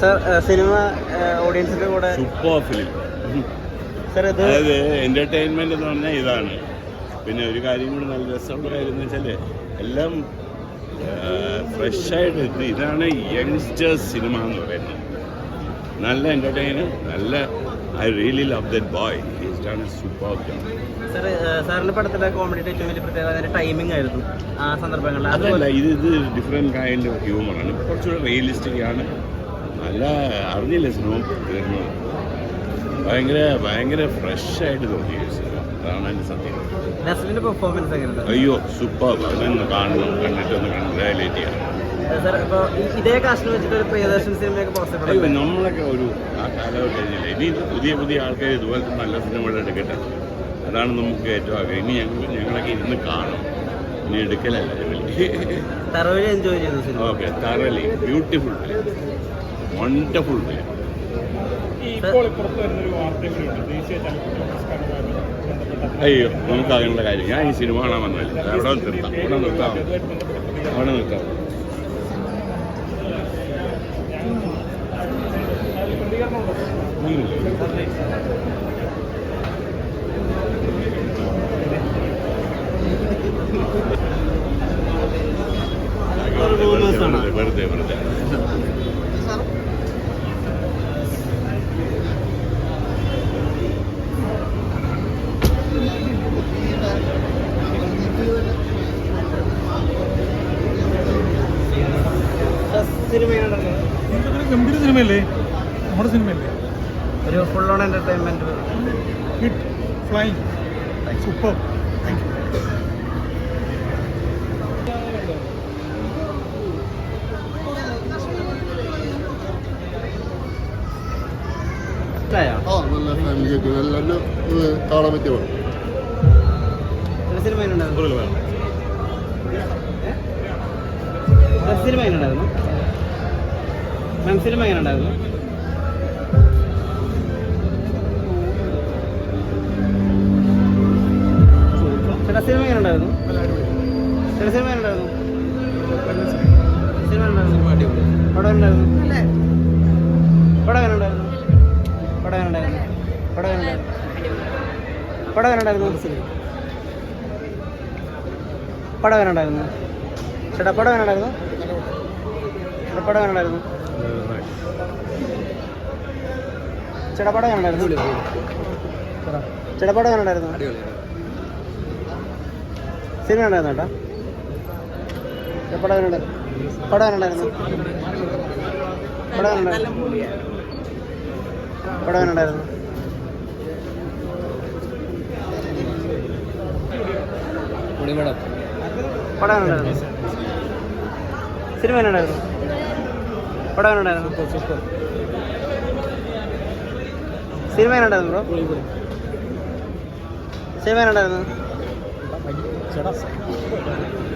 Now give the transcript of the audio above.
Sir cinema ഓഡിയൻസിന്റെ കൂടെ super film sir ഇത് അതായത് എന്റർടൈൻമെന്റ് എന്ന് പറഞ്ഞാൽ ഇതാണ്. പിന്നെ ഒരു കാര്യം കൂടി നല്ല രസമുള്ള കാര്യം എന്ന് വെച്ചാൽ എല്ലാം ഫ്രഷായിട്ട് എത്തി ഇതാണ് യങ്സ്റ്റേഴ്സ് സിനിമ എന്ന് പറയുന്നത്. നല്ല എന്റർടൈനർ നല്ല I really love that boy is done super sir സാറിന്റെ പടത്തിലെ കോമഡിയുടെ ഏറ്റവും വലിയ പ്രത്യേകത അതിന്റെ ടൈമിംഗ് ആയിരുന്നു. ആ സന്ദർഭങ്ങളിൽ. അതല്ല ഇത് ഇത് ഡിഫറെന്റ് കൈൻഡ് ഓഫ് ഹ്യൂമറാണ് കുറച്ചുകൂടെ റിയലിസ്റ്റിക് ആണ്. നല്ല അറിഞ്ഞില്ല സിനിമ. തീർന്നത് ഭയങ്കര ഭയങ്കര ഫ്രഷ് ആയിട്ട് തോന്നി സിനിമ. അതാണ് എന്റെ സത്യം. പെർഫോമൻസ് അയ്യോ സൂപ്പർ അതൊന്ന് കാണണം. കണ്ടിട്ട് ഒന്ന് ചെയ്യണം സാർ ഇപ്പോൾ ഇതേ കാസ്റ്റിന് വെച്ചിട്ട് ഒരു പ്രിയദർശൻ സിനിമയൊക്കെ പോസിബിൾ അയ്യോ നമ്മളൊക്കെ ഒരു ആ കാലഘട്ടം കഴിഞ്ഞില്ല ഇനി പുതിയ പുതിയ ആൾക്കാർ ഇതുപോലത്തെ നല്ല സിനിമകൾ എടുക്കട്ടെ. അതാണ് നമുക്ക് ഏറ്റവും ആഗ്രഹം. ഇനി ഞങ്ങൾ ഞങ്ങളൊക്കെ ഇരുന്ന് കാണും ഇനി എടുക്കലല്ല ജോലി. എൻജോയ് ചെയ്തു ഓക്കെ തറലി ബ്യൂട്ടിഫുൾ വണ്ടർഫുൾ അയ്യോ നമുക്ക് അതിനുള്ള കാര്യം. ഞാൻ ഈ സിനിമ കാണാൻ വന്നില്ല അവിടെ നിർത്താം. അവിടെ നിർത്താം. അവിടെ നിർത്താം. വെറുതെ വെറുതെ. ഗംഭീര സിനിമയല്ലേ? നമ്മുടെ സിനിമയല്ലേ? ഒരു full on entertainment hit flying super ഇഷ്ടമായോ ആ നല്ല ഫാമിലി ആയിട്ട് നല്ല കാണാൻ പറ്റിയ സിനിമ എങ്ങനെയുണ്ടായിരുന്നു? മാം സിനിമ സിനിമ എങ്ങനെയുണ്ടായിരുന്നു ചേട്ടാ സിനിമ എങ്ങനെയുണ്ടായിരുന്നു? ചേട്ടാ സിനിമ എങ്ങനെയുണ്ടായിരുന്നു? സിനിമ എങ്ങനെയുണ്ടായിരുന്നു? പടം എങ്ങനെയുണ്ടായിരുന്നു? പടം എങ്ങനെയുണ്ടായിരുന്നു? പടം എങ്ങനെയുണ്ടായിരുന്നു? പടം എങ്ങനെയുണ്ടായിരുന്നു? പടം എങ്ങനെയുണ്ടായിരുന്നു? പടം എങ്ങനെയുണ്ടായിരുന്നു? ചേട്ടാ പടം എങ്ങനെയുണ്ടായിരുന്നു ചേട്ടാ പടം എങ്ങനെയുണ്ടായിരുന്നു ചേട്ടാ പടം എങ്ങനെയുണ്ടായിരുന്നു ചേട്ടാ പടം എങ്ങനെയുണ്ടായിരുന്നു സിനിമ ഉണ്ടായിരുന്നു ചേട്ടാ ചേട്ടാ, പടം എങ്ങനെയുണ്ടായിരുന്നു പടം എങ്ങനെയുണ്ടായിരുന്നു പടം എങ്ങനെയുണ്ടായിരുന്നു പടം എങ്ങനെയുണ്ടായിരുന്നു പടം എങ്ങനെയുണ്ടായിരുന്നു സിനിമ എന്നുണ്ടായിരുന്നു പടം സിനിമ എന്നുണ്ടായിരുന്നു ബ്രോ? സിനിമ എങ്ങനെയുണ്ടായിരുന്നു?